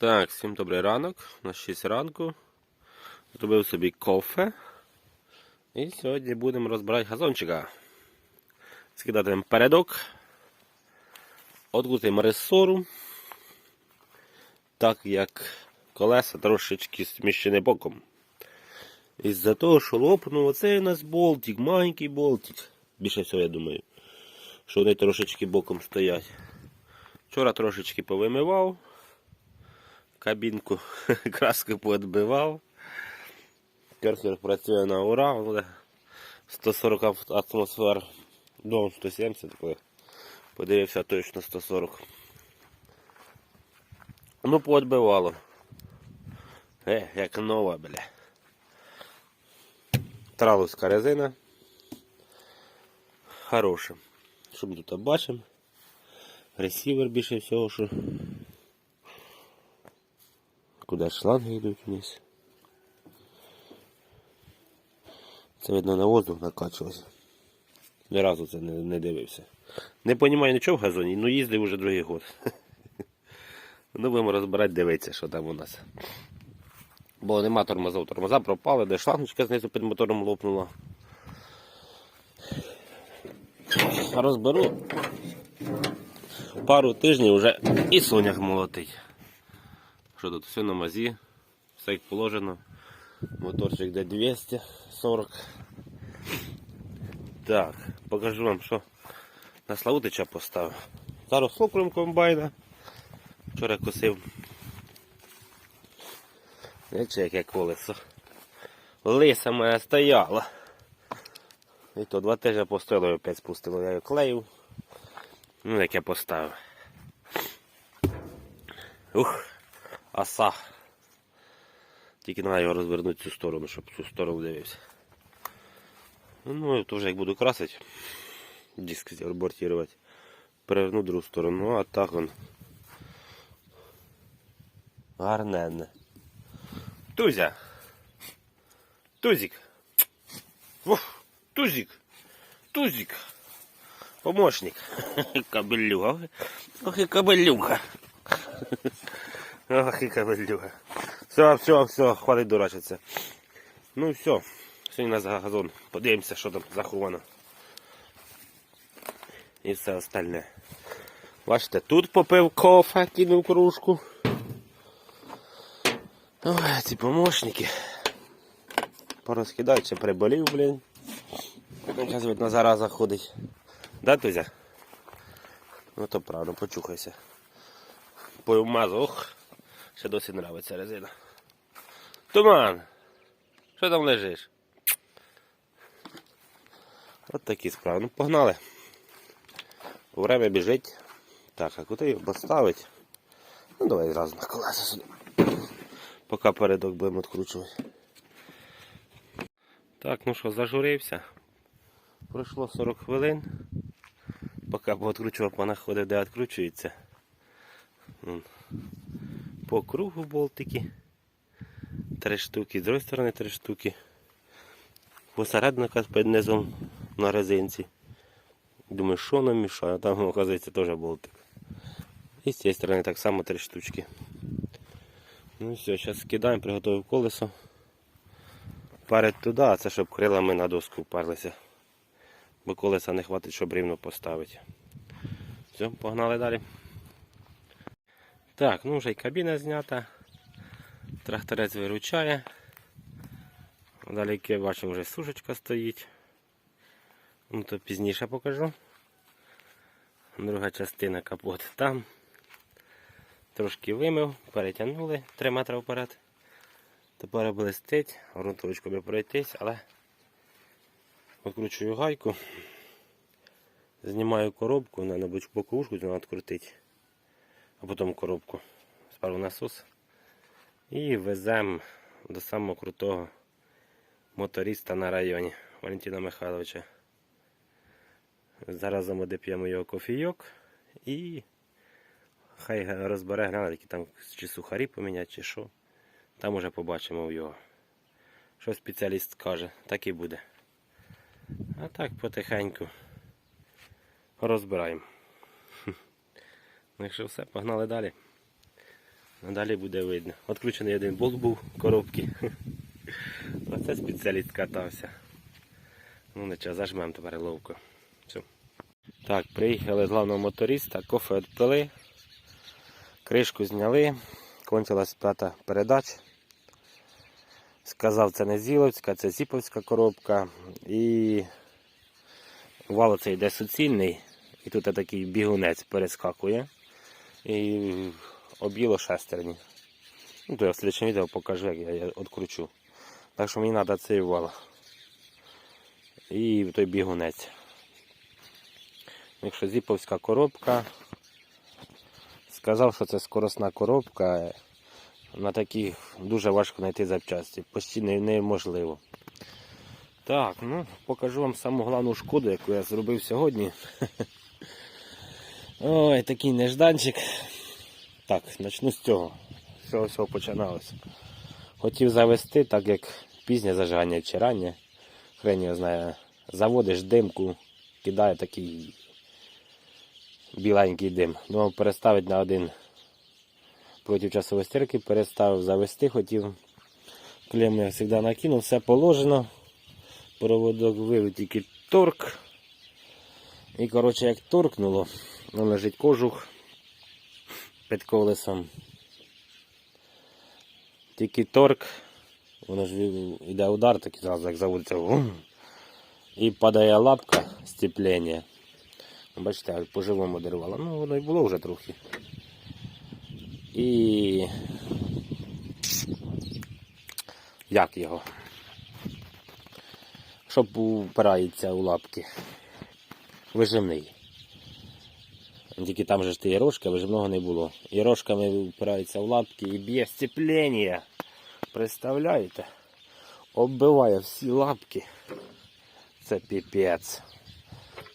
Так, всім добрий ранок. На 6 ранку. Зробив собі кофе. І сьогодні будемо розбирати газончика. Скидати передок. Открутимо ресору. Так як колеса трошечки зміщені боком. Із-за того, що лопнув оцей у нас болтик, маленький болтик. Більше всього, я думаю, що вони трошечки боком стоять. Вчора трошечки повимивав кабінку краски поотбивав. Керхер працює на ура, але 140 атмосфер, дом 170, коли подивився точно 140. Ну, поотбивало. Е, як нова, бля. Тралуська резина. Хороша. Що ми тут бачимо? Ресівер більше всього, що Куди шланги йдуть вниз. Це видно на воздух накачувався. Ні разу це не, не дивився. Не розумію нічого в газоні, ну їздив уже другий год. Ну будемо розбирати, дивитися, що там у нас. Бо нема тормозів. Тормоза пропали, де шлангочка знизу під мотором лопнула. Розберу. Пару тижнів вже і соняк молотить. Що тут все на мазі, все як положено. Моторчик де 240. Так, покажу вам, що на Славутича поставив. Зараз окрем комбайна. Вчора косив. Бачите, яке колесо. Лиса моя стояла. І то два тижні постояло опять спустило. Я її клеїв. Ну, як я поставив. Ух оса. Тільки треба його розвернути цю сторону, щоб цю сторону дивився. Ну, то вже як буду красити, диск абортувати, переверну другу сторону, ну а так он. Гарненне. Тузя. Тузик. Ух, тузик. Тузик. Помощник. Кобелюга. Ох и кобелюга. Ах, і кабелюга. Все, все, все, хватить дурачитися. Ну все, сьогодні у нас газон. Подивимося, що там заховано. І все остальне. Бачите, тут попив кофе, кинув кружку. Ой, ці помощники. Порозкидають, ще приболів, блін. Зараз видно зараза ходить. Да, Тузя? Ну то правда, почухайся. Помазу, ох. Ще досі нравиться резина. Туман! Що там лежиш? От такі справи. Ну погнали. Время біжить. Так, а куди його поставити? Ну давай зразу на колеса сюди. Поки передок будемо відкручувати. Так, ну що, зажурився. Пройшло 40 хвилин. Поки відкручував, понаходив, де відкручується. По кругу болтики. Три штуки, з другої сторони три штуки. Посередника під низом на резинці. Думаю, що нам мішає, там, оказується, теж болтик. І з цієї сторони так само три штучки. Ну все, зараз скидаємо, приготую колесо. Перед туди, а це щоб крилами на доску вперлися. Бо колеса не хватить, щоб рівно поставити. Все, погнали далі. Так, ну вже й кабіна знята. Тракторець виручає. Далі, я вже сушечка стоїть. Ну то пізніше покажу. Друга частина капот там. Трошки вимив, перетягнули 3 метри вперед. Тепер блистить, грунтовочку би пройтись, але відкручую гайку, знімаю коробку, на боковушку треба відкрутити а потім коробку. Спершу насос. І веземо до самого крутого моториста на районі Валентина Михайловича. Зараз замодип'ємо його кофійок і хай розбере глянути, які там чи сухарі поміняти, чи що. Там уже побачимо його. Що спеціаліст скаже, так і буде. А так потихеньку розбираємо. Ну, якщо все, погнали далі. Далі буде видно. Откручений один болт був в коробці. Оце спеціаліст катався. Ну нічого, зажмемо тепер ловко. Все. Так, приїхали з главного моториста, кофе відпили, кришку зняли, кончилась п'ята передача. Сказав, це не Зіловська, це Зіповська коробка. І вал це йде суцільний. І тут такий бігунець перескакує. І об'їло шестерні. Ну, то я в слідчому відео покажу, як я її відкручу. Так що мені треба цей вал. І той бігунець. Якщо зіповська коробка. Сказав, що це скоросна коробка. На таких дуже важко знайти запчасті. Почти не- неможливо. Так, ну покажу вам саму головну шкоду, яку я зробив сьогодні. Ой, такий нежданчик. Так, почну з цього. З цього всього починалося. Хотів завести, так як пізнє зажигання чи раннє. Хрень його знає. Заводиш димку, кидає такий біленький дим. Думав переставити на один проти часової стірки, переставив завести, хотів. Клем я завжди накинув, все положено. Проводок вивів тільки торк. І коротше як торкнуло, ну, лежить кожух під колесом. Тільки торк, воно ж йде удар, такий зразу як заводиться. І падає лапка степлення. Бачите, по-живому дервало. Ну, воно і було вже трохи. І як його? Щоб упирається у лапки. Вижимний. Тільки там же ж ти рожки, а вижимного не було. І рожками впирається в лапки і б'є сцеплення. Представляєте? Оббиває всі лапки. Це піпець.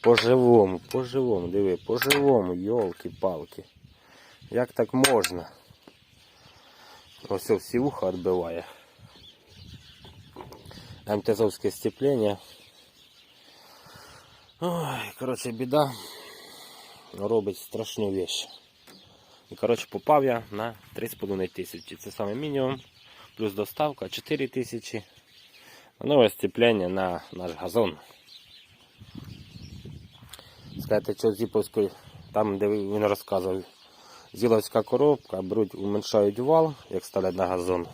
По-живому, по-живому, диви, по-живому, йолки-палки. Як так можна? Ось всі вуха відбиває. МТЗовське степлення. Ой, коротше, біда робить страшну вещь. І коротше попав я на 3,5 тисячі. Це саме мінімум. Плюс доставка 4 тисячі. Нове степлення на наш газон. Скажете, що Зіповської, там де він розказував, Зіловська коробка, беруть, уменшають вал, як ставлять на газон.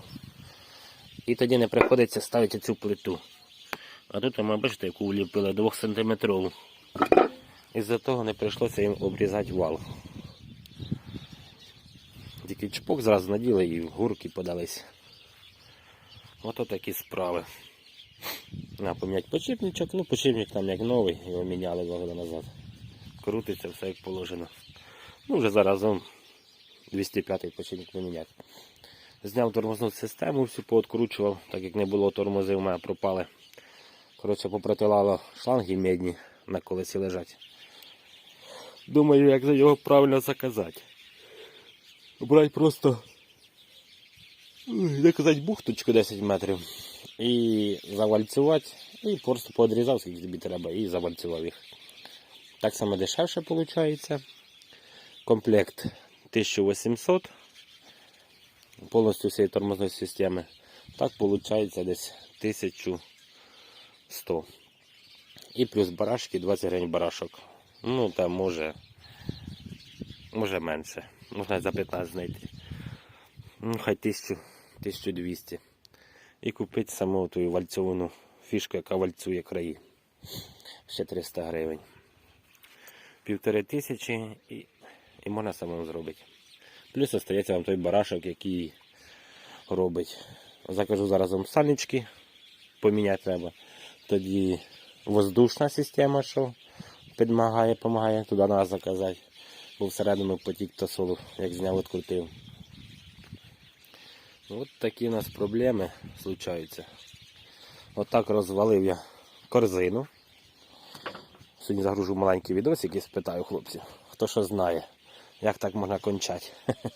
І тоді не приходиться ставити цю плиту. А тут ми бачите, яку вліпили 2 см. Із-за того не прийшлося їм обрізати вал. Тільки чпок зразу наділи і в гурки подались. Ото такі справи. На поміняти почіпничок, ну почіпник там як новий, його міняли два роки назад. Крутиться все як положено. Ну вже заразом 205-й почіпник поміняти. Зняв тормозну систему, всю пооткручував, так як не було тормозів, у мене пропали. Коротше, попротилало шланги медні на колесі лежать. Думаю, як його правильно заказати. Брать просто, як казати, бухточку 10 метрів. І завальцювати, і просто подрізав, скільки тобі треба, і завальцював їх. Так само дешевше виходить. Комплект 1800 повністю всієї тормозної системи. Так виходить десь 1100. І плюс барашки 20 гривень барашок. Ну там може, може менше. Можна за 15 знайти. Ну, хай 1000, 1200. І купити саму ту вальцовану фішку, яка вальцює краї. Ще 300 гривень. Півтори тисячі і, і можна самому зробити. Плюс остається вам той барашок, який робить. Закажу зараз вам сальнички, поміняти треба. Тоді воздушна система, що підмагає, допомагає, туди треба заказати. Всередину потік тосолу, як зняв, відкрутив. От такі у нас проблеми случаються. Отак розвалив я корзину. Сьогодні загружу маленький відосик і спитаю хлопців, хто що знає, як так можна кончати.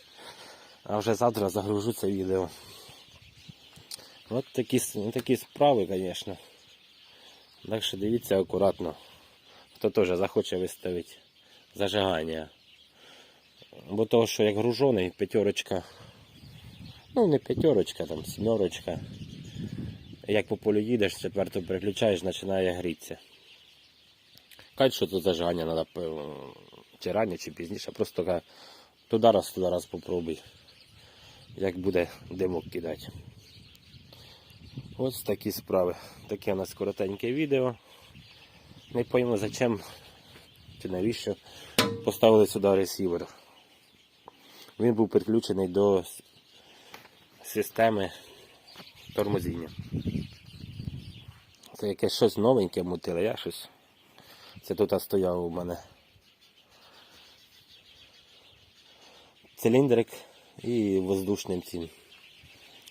А вже завтра загружу це відео. От такі, такі справи, звісно. Так що дивіться акуратно. Хто теж захоче виставити зажигання. Бо того, що як гружений, п'ятерочка Ну, не п'ятерочка, там сімерочка. Як по полю їдеш, четверту переключаєш, починає грітися. Кажуть, що тут зажигання треба чи раніше, чи пізніше. Просто туди раз, туди раз попробуй. Як буде димок кидати. Ось такі справи. Таке у нас коротеньке відео. Не пойму зачем чи навіщо поставили сюди ресівер. Він був підключений до системи тормозіння. Це якесь щось новеньке мутили, я щось. Це тут стояв у мене циліндрик і воздушним цим.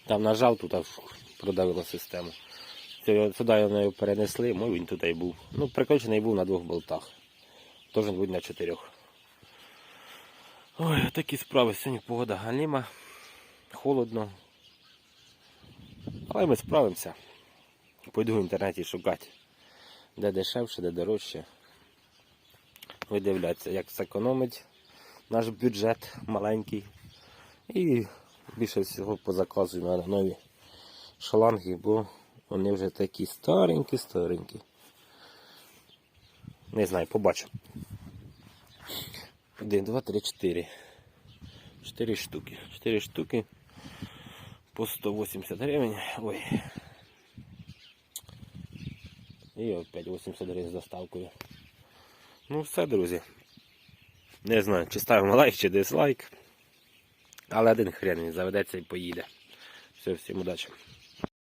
Там нажав, тут продавило систему. Сюди його не перенесли, мой він тут і був. Ну, прикручений був на двох болтах. Должен бути на чотирьох. Ой, такі справи. Сьогодні погода галіма, холодно. Але ми справимося. Пойду в інтернеті шукати, де дешевше, де дорожче. Видивлятися, як зекономить наш бюджет маленький. І більше всього позаказую на нові шланги, бо вони вже такі старенькі, старенькі. Не знаю, побачу. Один, два, три, чотири. Чотири штуки. Чотири штуки по 180 гривень. Ой. І опять 80 гривень з доставкою. Ну все, друзі. Не знаю, чи ставимо лайк, чи дизлайк. Але один хрен він заведеться і поїде. Все, всім удачі.